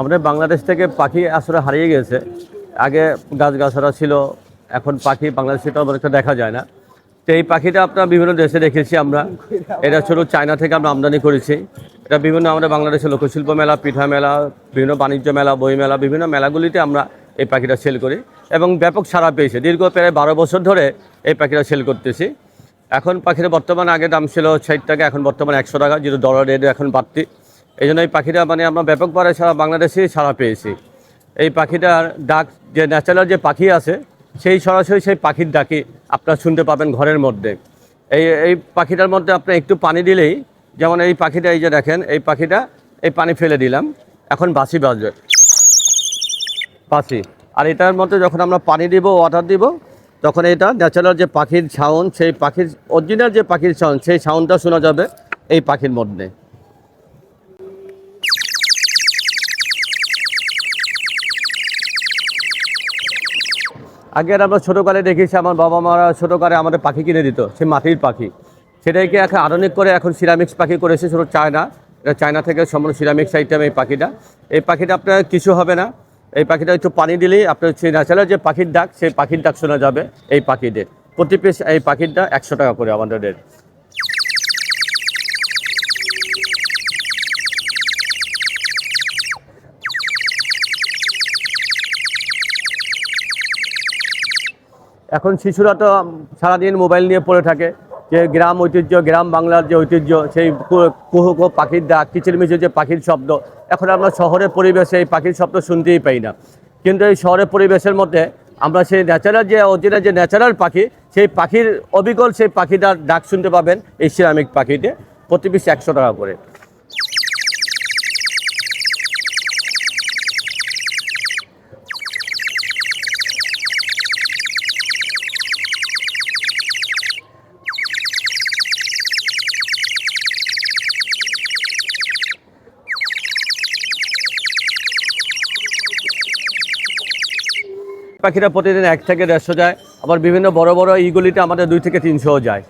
আমাদের বাংলাদেশ থেকে পাখি আসলে হারিয়ে গেছে। আগে গাছগাছরা ছিল, এখন পাখি বাংলাদেশে তো অনেকটা দেখা যায় না। তো এই পাখিটা আপনার বিভিন্ন দেশে দেখেছি আমরা। এটা ছোটো চায়না থেকে আমরা আমদানি করেছি। এটা বিভিন্ন আমাদের বাংলাদেশের লোকশিল্প মেলা, পিঠা মেলা, বিভিন্ন বাণিজ্য মেলা, বই মেলা, বিভিন্ন মেলাগুলিতে আমরা এই পাখিটা সেল করি এবং ব্যাপক সাড়া পেয়েছে। দীর্ঘ প্রায় বারো বছর ধরে এই পাখিটা সেল করতেছি। এখন পাখির বর্তমানে আগে দাম ছিল ষাট টাকা, এখন বর্তমানে একশো টাকা, যেহেতু ডলার রেট এখন বাড়তি। এই জন্য এই পাখিটা মানে আমরা ব্যাপকভাবে সারা বাংলাদেশেই সাড়া পেয়েছি। এই পাখিটার ডাক, যে ন্যাচারাল যে পাখি আছে, সেই সরাসরি সেই পাখির ডাকি আপনারা শুনতে পাবেন ঘরের মধ্যে। এই এই পাখিটার মধ্যে আপনি একটু পানি দিলেই, যেমন এই পাখিটা, এই যে দেখেন, এই পাখিটা, এই পানি ফেলে দিলাম। এখন বাসি বাজবে বাসি। আর এটার মধ্যে যখন আমরা পানি দিব ওয়াটার দিব, তখন এটা ন্যাচারাল যে পাখির সাউন্ড সেই পাখির অরিজিনাল যে পাখির সাউন্ড সেই সাউন্ডটা শোনা যাবে এই পাখির মধ্যে। আগের আমরা ছোটোকালে দেখেছি আমার বাবা মারা ছোটোকালে আমাদের পাখি কিনে দিত সে মাটির পাখি। সেটাকে এখন আধুনিক করে এখন সিরামিক্স পাখি করেছে, শুধু চায়না। এটা চায়না থেকে সম্পূর্ণ সিরামিক্স আইটেম এই পাখিটা। এই পাখিটা আপনার কিছু হবে না। এই পাখিটা একটু পানি দিলেই আপনার সেই ন্যাচারাল যে পাখির ডাক সেই পাখির ডাক শোনা যাবে এই পাখিদের। প্রতি পিস এই পাখির ডাক একশো টাকা করে আমাদের রেট এখন শিশুরা তো সারাদিন মোবাইল নিয়ে পড়ে থাকে, যে গ্রাম ঐতিহ্য, গ্রাম বাংলার যে ঐতিহ্য, সেই কুহু কুহু পাখির ডাক কিচিরমিচির যে পাখির শব্দ, এখন আমরা শহরের পরিবেশে এই পাখির শব্দ শুনতেই পাই না। কিন্তু এই শহরের পরিবেশের মধ্যে আমরা সেই ন্যাচারাল যে অরিজিনাল যে ন্যাচারাল পাখি, সেই পাখির অবিকল সেই পাখিটার ডাক শুনতে পাবেন, এই সিরামিক পাখিতে প্রতি পিস একশো টাকা করে। পাখিরা প্রতিদিন এক থেকে দেড়শো যায়। আবার বিভিন্ন বড় বড় ইগুলিতে আমাদের দুই থেকে তিনশোও যায়।